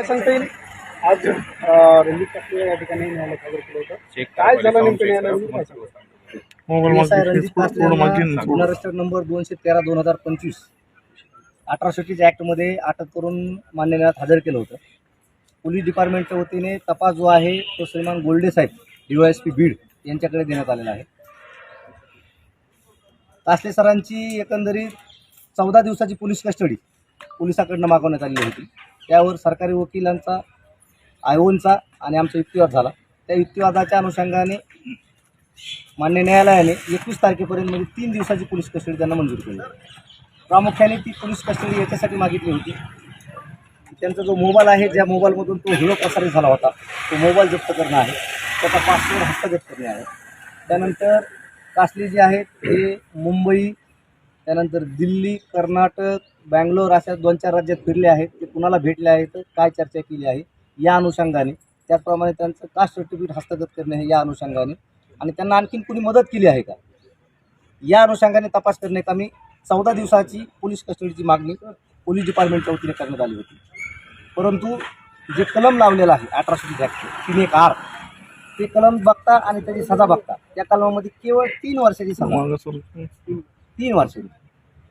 काय सांगता येईल? आज रणजित या ठिकाणी न्यायालयात हजर केलं होतं. काय झालं नेमकं न्यायालयामध्ये? काय सांगता? मोबाईल एस आय मागे रणजित. गुन्हा रजिस्टर नंबर दोनशे तेरा दोन हजार पंचवीस. अठरा सिटीज ॲक्टमध्ये अटक करून मान्य न्यायालयात हजर केलं होतं. पोलीस डिपार्टमेंटच्या वतीने तपास जो आहे तो श्रीमान गोल्डे साहेब डी एस पी बीड यांच्याकडे देण्यात आलेला आहे. कासले सरांची एकंदरीत चौदा दिवसाची पोलीस कस्टडी पोलिसाकडनं मागवण्यात आलेली होती. त्यावर सरकारी वकिलांचा आयोनचा आणि आमचा युक्तिवाद झाला. त्या युक्तिवादाच्या अनुषंगाने मान्य न्यायालयाने एकवीस तारखेपर्यंत म्हणजे तीन दिवसाची पोलीस कस्टडी त्यांना मंजूर केली. प्रामुख्याने ती पोलीस कस्टडी याच्यासाठी मागितली होती. त्यांचा जो मोबाईल आहे ज्या मोबाईलमधून तो हिरो प्रसारित झाला होता तो मोबाईल जप्त करणं आहे. त्याचा पासवर्ड हस्तगत करणे आहे. त्यानंतर कासली जे आहेत ते मुंबई त्यानंतर दिल्ली कर्नाटक बँगलोर अशा दोन चार राज्यात फिरले आहेत ते कुणाला भेटले आहेत काय चर्चा केली आहे या अनुषंगाने. त्याचप्रमाणे त्यांचं कास्ट सर्टिफिकेट हस्तगत करणे आहे या अनुषंगाने. आणि त्यांना आणखीन कुणी मदत केली आहे का? या अनुषंगाने तपास करण्यात आम्ही चौदा दिवसाची पोलीस कस्टडीची मागणी पोलीस डिपार्टमेंटच्या वतीने करण्यात आली होती. परंतु जे कलम लावलेलं आहे अठराशे तीन एक आर ते कलम बघता आणि त्याची सजा बघता त्या कलमामध्ये केवळ तीन वर्षाची सजा. तीन वर्षांनी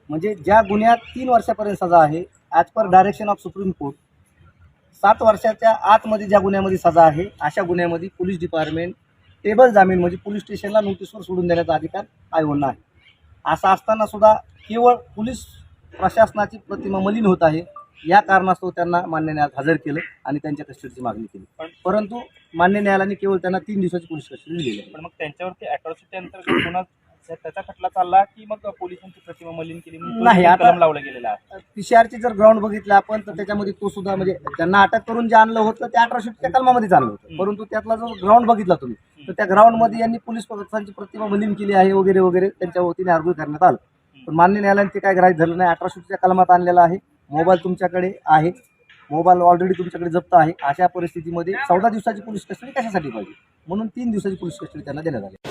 म्हणजे ज्या गुन्ह्यात तीन वर्षापर्यंत सजा आहे as per direction of Supreme Court सात वर्षाच्या आतमध्ये ज्या गुन्ह्यामध्ये सजा आहे अशा गुन्ह्यामध्ये पोलीस डिपार्टमेंट टेबल जामीन म्हणजे पोलीस स्टेशनला नोटीसवर सोडून देण्याचा अधिकार आयोगांना आहे. असं असताना सुद्धा केवळ पोलीस प्रशासनाची प्रतिमा मलिन होत आहे या कारणास्तव त्यांना मान्य न्यायालयात हजर केलं आणि त्यांच्या कस्टडीची मागणी केली. परंतु मान्य न्यायालयाने केवळ त्यांना तीन दिवसाची पोलीस कस्टडी दिली. पण मग त्यांच्यावरती अॅट्रॉसिटी अंतर्गत गुन्हा त्या- त्याचा खटला चालला की मग पोलिसांची प्रतिमा मलिन केली नाही, आता- लावला गेलेला आहे. पी सी आरचे जर ग्राउंड बघितलं आपण तर त्याच्यामध्ये तो सुद्धा म्हणजे त्यांना अटक करून जे आणलं होतं ते अठराशे कलमामध्ये आणलं होतं. परंतु त्यातला जो ग्राउंड बघितला तुम्ही तर त्या ग्राउंडमध्ये यांनी पोलीस प्रशासनाची प्रतिमा मलिन केली आहे वगैरे वगैरे. त्यांच्या वतीने अर्ज करण्यात आलं. पण मान्य न्यायालयाने ते काय ग्राह्य धरलं नाही. अठराशेच्या कलमात आणलेला आहे. मोबाईल तुमच्याकडे आहे. मोबाईल ऑलरेडी तुमच्याकडे जप्त आहे. अशा परिस्थितीमध्ये चौदा दिवसाची पोलीस कस्टडी कशासाठी पाहिजे? म्हणून तीन दिवसाची पोलीस कस्टडी त्यांना देण्यात आली.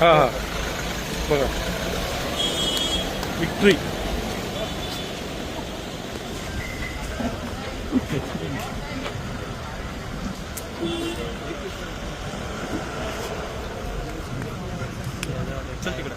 हा हा बघा विक्ट्री चल तिकडे